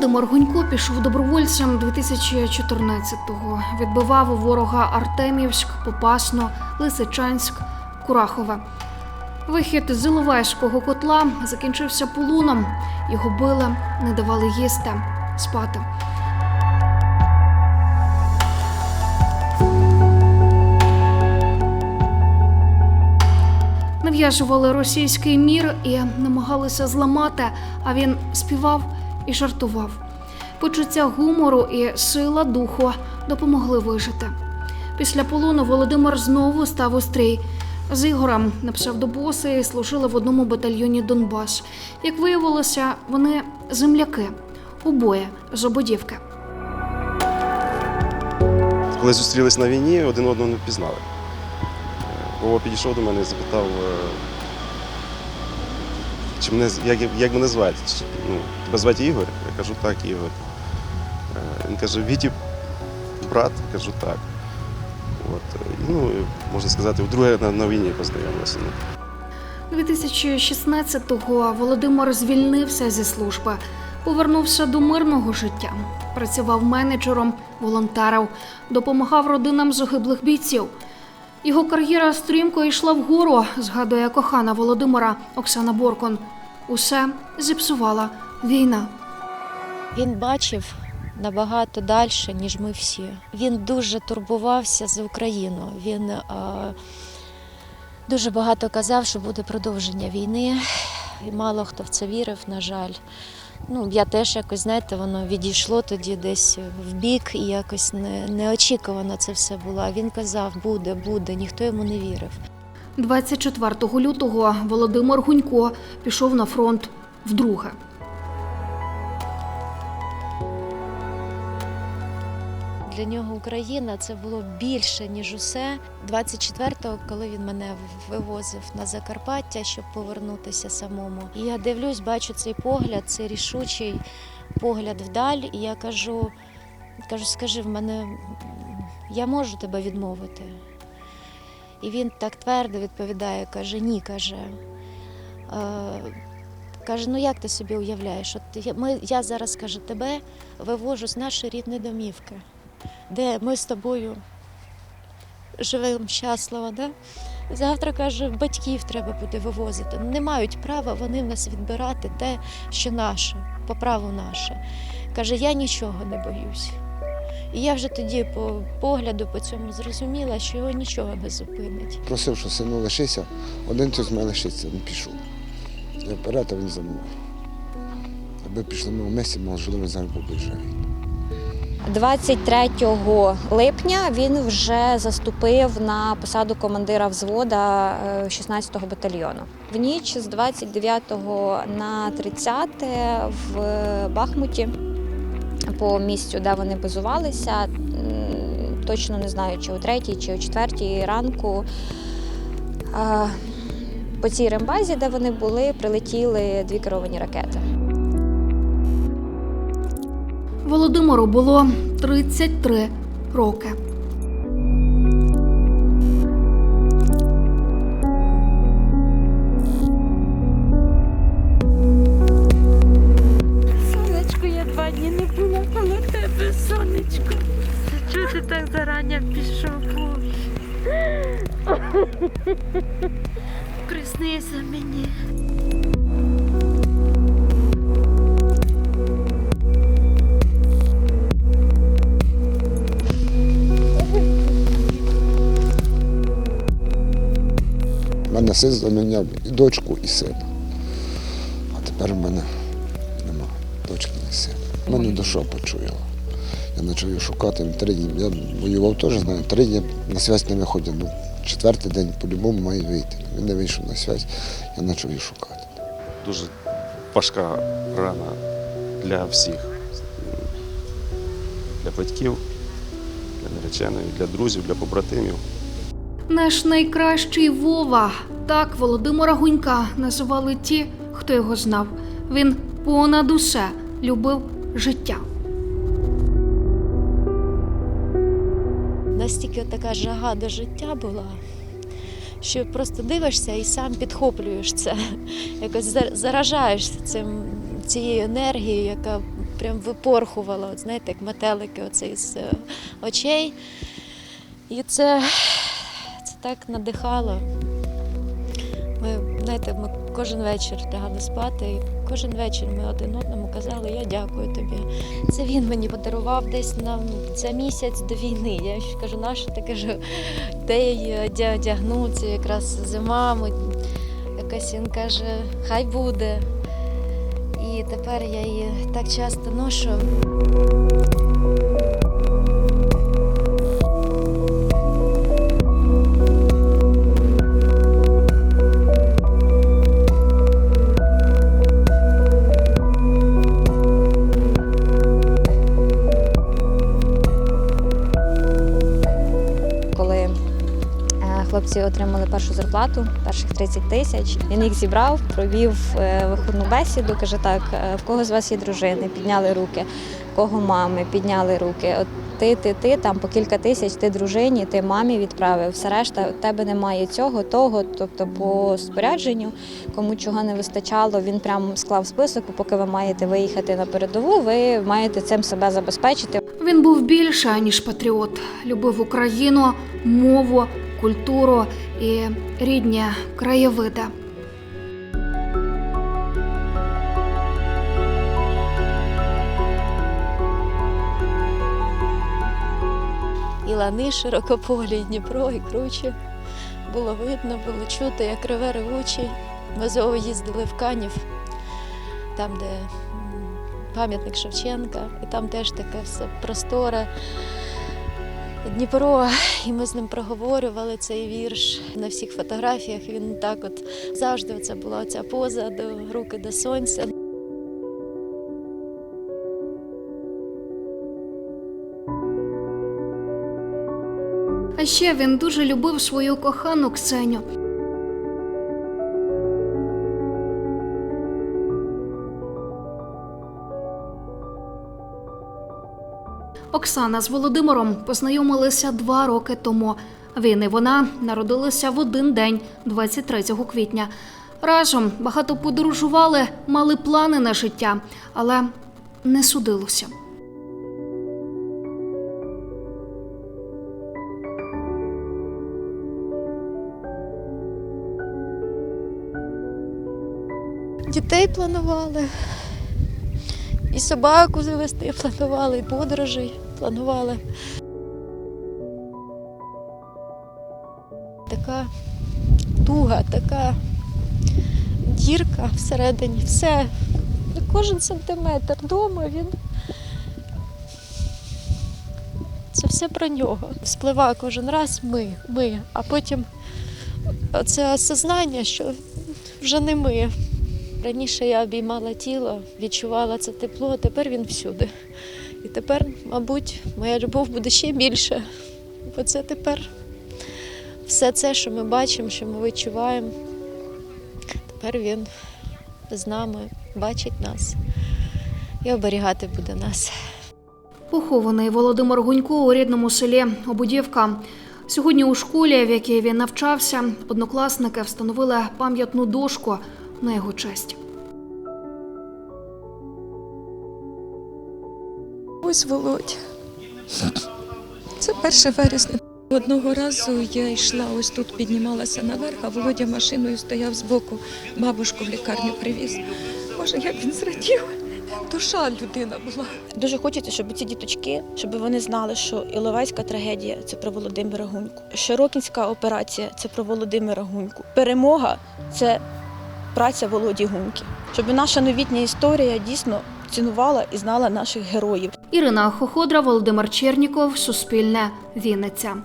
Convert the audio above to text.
Володимир Гунько пішов добровольцем 2014-го. Відбивав у ворога Артемівськ, Попасно, Лисичанськ, Курахове. Вихід з Іловайського котла закінчився полоном. Його били, не давали їсти, спати. Нав'язували російський мір і намагалися зламати, а він співав і жартував. Почуття гумору і сила духу допомогли вижити. Після полону Володимир знову став у стрій. З Ігорем на псевдобоси служили в одному батальйоні Донбас. Як виявилося, вони земляки, обоє з ободівки. Коли зустрілись на війні, один одного не впізнали. Вова підійшов до мене і запитав, е, чи мене, як, як мене звати? Чи, Ну, тебе звати Ігор? Я кажу, так, Ігор. Е, Він каже, Віті брат? Я кажу, так. От, е, ну, можна сказати, вдруге на, на війні познайомилися. Ну. 2016-го Володимир звільнився зі служби, повернувся до мирного життя, працював менеджером, волонтерив, допомагав родинам загиблих бійців. Його кар'єра стрімко йшла вгору, згадує кохана Володимира Оксана Боркон. Усе зіпсувала війна. Він бачив набагато далі, ніж ми всі. Він дуже турбувався за Україну. Він е, дуже багато казав, що буде продовження війни. І мало хто в це вірив, на жаль. Ну, я теж якось, знаєте, воно відійшло тоді десь в бік і якось не, неочікувано це все було. Він казав, буде, буде, ніхто йому не вірив. 24 лютого Володимир Гунько пішов на фронт вдруге. Для нього Україна це було більше, ніж усе. 24-го, коли він мене вивозив на Закарпаття, щоб повернутися самому. І я дивлюсь, бачу цей погляд, цей рішучий погляд вдаль. І я кажу, кажу, скажи, в мене я можу тебе відмовити. І він так твердо відповідає, каже, ні, каже. Е, Каже, ну як ти собі уявляєш? От ми, я зараз каже, тебе вивожу з нашої рідної домівки, де ми з тобою живемо щасливо. Да? Завтра каже, батьків треба буде вивозити. Не мають права вони в нас відбирати те, що наше, по праву наше. Каже, я нічого не боюсь. І я вже тоді по погляду по цьому зрозуміла, що його нічого не зупинить. Просив, що сину лишися, один з мене лишиться, він пішов. Вперед, він за мною. Аби пішли ми в місті, можливо, зараз був би живий. 23 липня він вже заступив на посаду командира взвода е, 16-го батальйону. В ніч з 29 на 30 в Бахмуті по місцю, де вони базувалися, точно не знаю, чи о 3 чи о 4 ранку. е, По цій рембазі, де вони були, прилетіли дві керовані ракети. Володимиру було 33 роки. Сонечко, я два дні не була коло тебе, сонечко. Чого ти так зарані пішов? Приснися мені. Син заміняв і дочку, і сина. А тепер в мене нема дочки і сина. У мене душа почуяла. Я почав її шукати три дні. Я воював теж, знаю, три дні на связь не виходив. Ну, четвертий день по-любому має вийти. Він не вийшов на связь, я почав її шукати. Дуже важка рана для всіх. Для батьків, для нареченої, для друзів, для побратимів. Наш найкращий Вова. Так Володимира Гунька називали ті, хто його знав. Він понад усе любив життя. настільки така жага до життя була, що просто дивишся і сам підхоплюєш це, якось зар- заражаєшся цим, цією енергією, яка прям випорхувала, от, знаєте, як метелики оцей з е, очей. І це так надихало. Ми, знаєте, ми кожен вечір лягали спати, і кожен вечір ми один одному казали, я дякую тобі. Це він мені подарував десь нам за місяць до війни. Я ще кажу, нащо ти кажу, де її одя- одягну, це якраз зима. Ми... Якась він каже, хай буде. І тепер я її так часто ношу. Хлопці отримали першу зарплату, перших 30 тисяч, він їх зібрав, провів е, виходну бесіду. каже: так, е, в кого з вас є дружини? Підняли руки, в кого мами, підняли руки. От ти, ти, ти там по кілька тисяч, ти дружині, ти мамі відправив. Все решта у тебе немає цього, того. Тобто, по спорядженню, кому чого не вистачало, він прям склав список. Поки ви маєте виїхати на передову, ви маєте цим себе забезпечити. Він був більше, ніж патріот. Любив Україну, мову, культуру і рідні краєвиди. І лани широкополі, і Дніпро, і круче. Було видно, було чути, як реве ревучий. Ми знову їздили в Канів, там, де пам'ятник Шевченка, і там теж таке все просторе. Дніпро, і ми з ним проговорювали цей вірш на всіх фотографіях. Він так от завжди це була ця поза до руки до сонця. А ще він дуже любив свою кохану Ксеню. Оксана з Володимиром познайомилися два роки тому. Він і вона народилися в один день, 23 квітня. Разом багато подорожували, мали плани на життя, але не судилося. Дітей планували, і собаку завести планували, і подорожі планували. Така туга, така дірка всередині, все. Кожен сантиметр вдома він. Це все про нього. Спливає кожен раз ми, ми, а потім це осознання, що вже не ми. Раніше я обіймала тіло, відчувала це тепло, а тепер він всюди. І тепер, мабуть, моя любов буде ще більше. Бо це тепер все це, що ми бачимо, що ми відчуваємо. Тепер він з нами бачить нас і оберігати буде нас. Похований Володимир Гунько у рідному селі Обудівка. Сьогодні у школі, в якій він навчався, однокласники встановили пам'ятну дошку на його честь. Ось Володя. Це 1 вересня. Одного разу я йшла ось тут, піднімалася наверх, а Володя машиною стояв збоку, бабушку в лікарню привіз. Боже, як він зрадів. Душа людина була. Дуже хочеться, щоб ці діточки, щоб вони знали, що Іловайська трагедія це про Володимира Гуньку. Широкінська операція це про Володимира Гуньку. Перемога це праця Володі Гунки, Щоб наша новітня історія дійсно цінувала і знала наших героїв. Ірина Хоходра, Володимир Черніков, Суспільне, Вінниця.